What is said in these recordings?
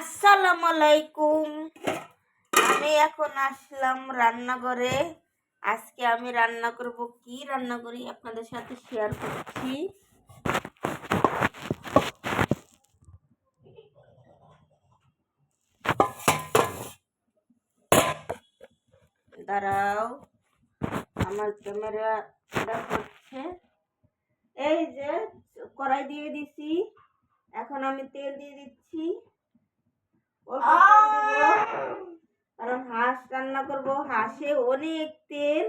আসসালামু আলাইকুম আমি এখন আসলাম রান্নাঘরে। আজকে আমি রান্না করব কি রান্না করি আপনাদের সাথে শেয়ার করছি। দাঁড়াও, আমার ক্যামেরা হচ্ছে। এই যে কড়াই দিয়ে দিছি, এখন আমি তেল দিয়ে দিচ্ছি অল্প তেল দিব। কারণ হাঁস রান্না করব, হাঁসে অনেক তেল।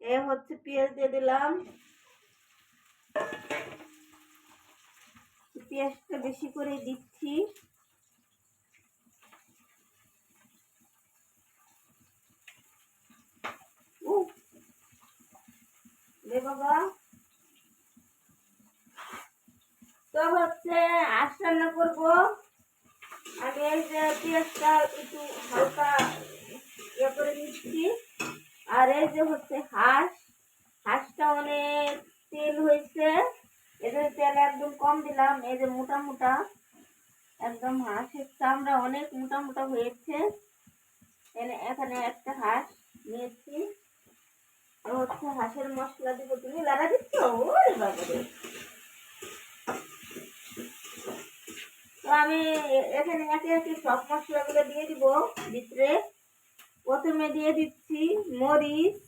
এ হচ্ছে পেঁয়াজ দিয়ে দিলাম। পেঁয়াজটা বেশি করে দিচ্ছি। বাবা। তো হচ্ছে হাঁস রান্না করব। আগে পেঁয়াজটা একটু হালকা করে নিচ্ছি আর এই যে হচ্ছে হাঁস, হাঁসটা অনেক তেল হয়েছে। এদের তেল একদম কম দিলাম, এই যে মোটা মোটা, একদম হাঁসের চামড়া অনেক মোটা মোটা হয়েছে। এখানে একটা হাঁস নিয়েছি। আর হচ্ছে হাঁসের মশলা দিব, তুমি লাড়া দিচ্ছ? ওরে তো আমি এখানে একে একে সব মশলাগুলো দিয়ে দিব ভিতরে। প্রথমে দিয়ে দিচ্ছি মরিচ।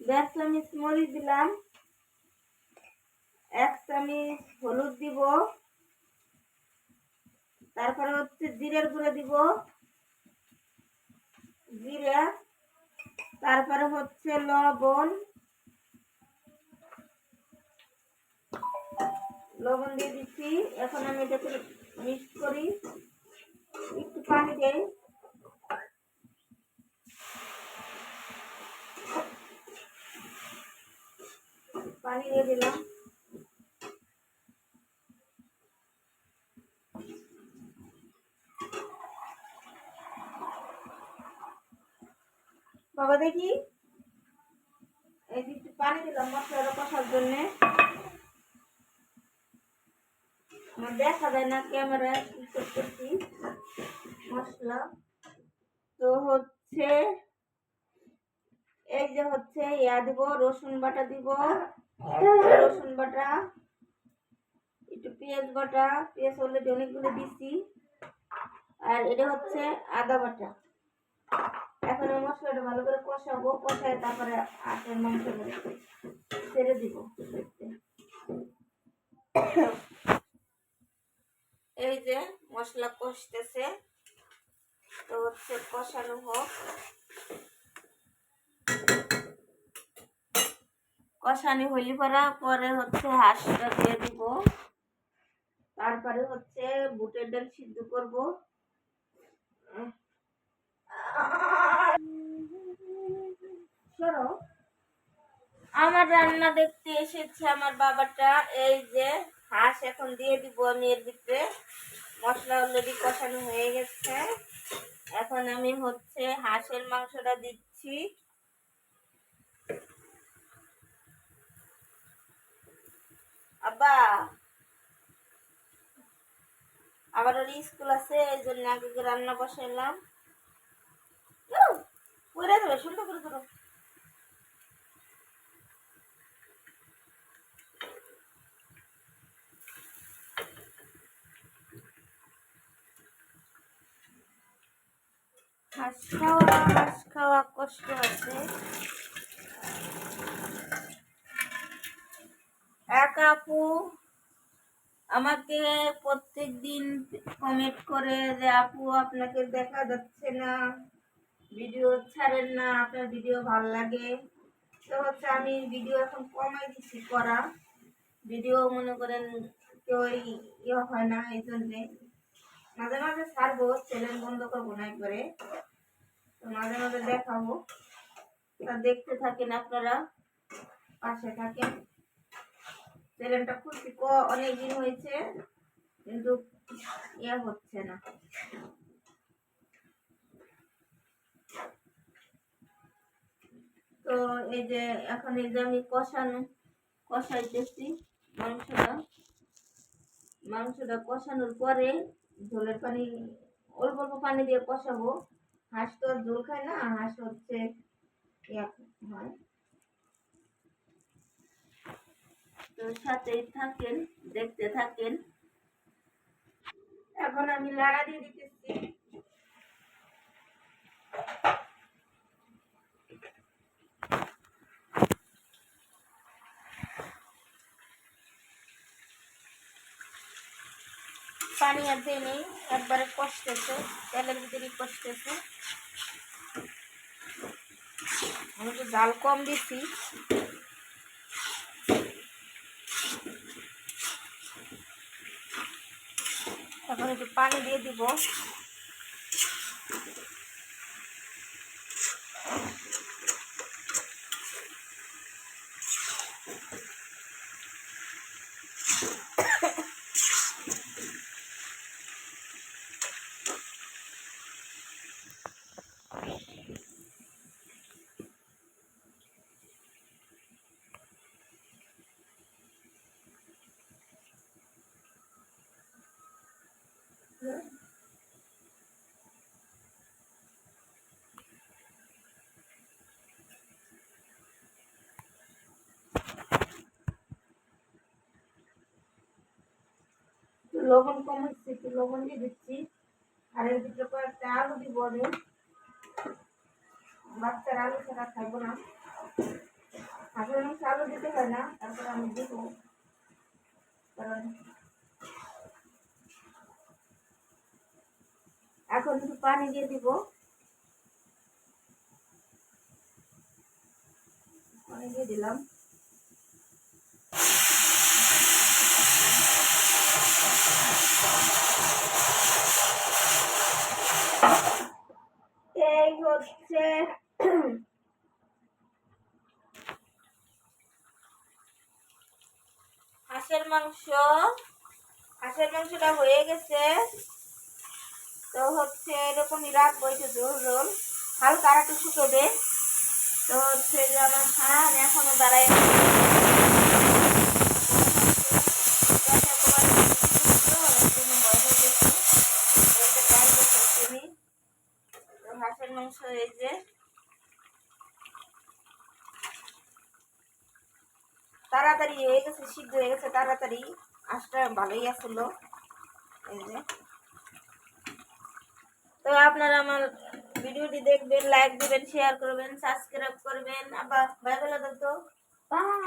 দেড় চামচ মরিচ দিলাম। এক চামচ হলুদ দিব। তারপরে হচ্ছে জিরের গুঁড়ো দিব। জিরে। তারপরে হচ্ছে লবণ। লবণ দিয়ে দিচ্ছি। এখন আমি এটাকে মিক্স করি। একটু পানি দেই পানি দিয়ে দিলাম বাবা দেখি এই যে একটু পানি দিলাম মশলাটা কষার জন্যে আমার দেখা যায় না ক্যামেরা কি করতেছি মশলা তো হচ্ছে এই যে হচ্ছে ইয়া দিব, রসুন বাটা দিব। রসুন বাটা, একটু পেঁয়াজ বাটা, পেঁয়াজ অলরেডি অনেকগুলো দিছি। আর এটা হচ্ছে আদা বাটা। এখন এই মশলাটা ভালো করে কষাবো, কষায় তারপরে আটের মাংস ছেড়ে দিব। এই যে মশলা কষতেছে। তো হচ্ছে কষানো হোক। কষানি হইলি পরা, পরে হচ্ছে হাঁসটা দিয়ে দিব। তারপরে হচ্ছে বুটের ডাল সিদ্ধ করব। আমার রান্না দেখতে এসেছে আমার বাবাটা। এই যে হাঁস এখন দিয়ে দিব আমি এর ভিতরে। মশলা অলরেডি কষানো হয়ে গেছে। এখন আমি হচ্ছে হাঁসের মাংসটা দিচ্ছি। আব্বা আবার ওর স্কুল আছে, এই জন্য আগে রান্না বসাইলাম। করে দেবে সুন্দর করে করো হাঁস খাওয়া হাঁস খাওয়া কষ্ট আছে। এক আপু আমাকে প্রত্যেক দিন কমেন্ট করে যে, আপু, আপনাকে দেখা যাচ্ছে না। ভিডিও ছাড়েন না, আপনার ভিডিও ভালো লাগে। তো হচ্ছে আমি ভিডিও এখন কমাই দিচ্ছি করা। ভিডিও মনে করেন কেউ ইয়ে হয় না এই জন্যে মাঝে মাঝে ছাড়বো চ্যানেল বন্ধ করব না একবারে। তো মাঝে মাঝে দেখাবো। তা দেখতে থাকেন আপনারা, পাশে থাকেন। চ্যানেলটা খুলছি ক- অনেক দিন হয়েছে, কিন্তু ইয়ে হচ্ছে না। তো এই যে এখন এই যে আমি কষানো, কষাইতেছি মাংসটা। মাংসটা কষানোর পরে ঝোলের পানি, অল্প অল্প পানি দিয়ে কষাবো। হাঁস তো আর ঝোল খায় না, হাঁস হচ্ছে হয়। তো সাথেই থাকেন, দেখতে থাকেন। এখন আমি লাড়া দিয়ে দিতেছি পানি আর দিয়ে নেই একবারে কষতেছে, তেলের ভিতরেই কষতেছে। আমি তো জাল কম দিছি। এখন একটু পানি দিয়ে দিব। লবণ কম হচ্ছে, একটু লবণ দিয়ে দিচ্ছি। আর এর ভিতরে কয়েকটা আলু দিব আমি। বাচ্চার আলু ছাড়া খাব না। হাঁসের মাংস আলু দিতে হয় না, তারপর আমি দিব। কারণ এখন একটু পানি দিয়ে দিব। পানি দিয়ে দিলাম এই হচ্ছে হাঁসের মাংস। হাঁসের মাংসটা হয়ে গেছে। তো হচ্ছে এরকমই রাখব একটু জোর জোর হালকা একটু শুকোবে। তো হচ্ছে যে আমার খান এখনও দাঁড়ায় হাঁসের মাংস এই যে। তাড়াতাড়ি হয়ে গেছে, সিদ্ধ হয়ে গেছে, তাড়াতাড়ি। আশটা ভালোই আসলো এই যে। তো আপনারা আমার ভিডিওটি দেখবেন লাইক দেবেন শেয়ার করবেন সাবস্ক্রাইব করবেন। আবার বাই বলে দাও তো, বাই।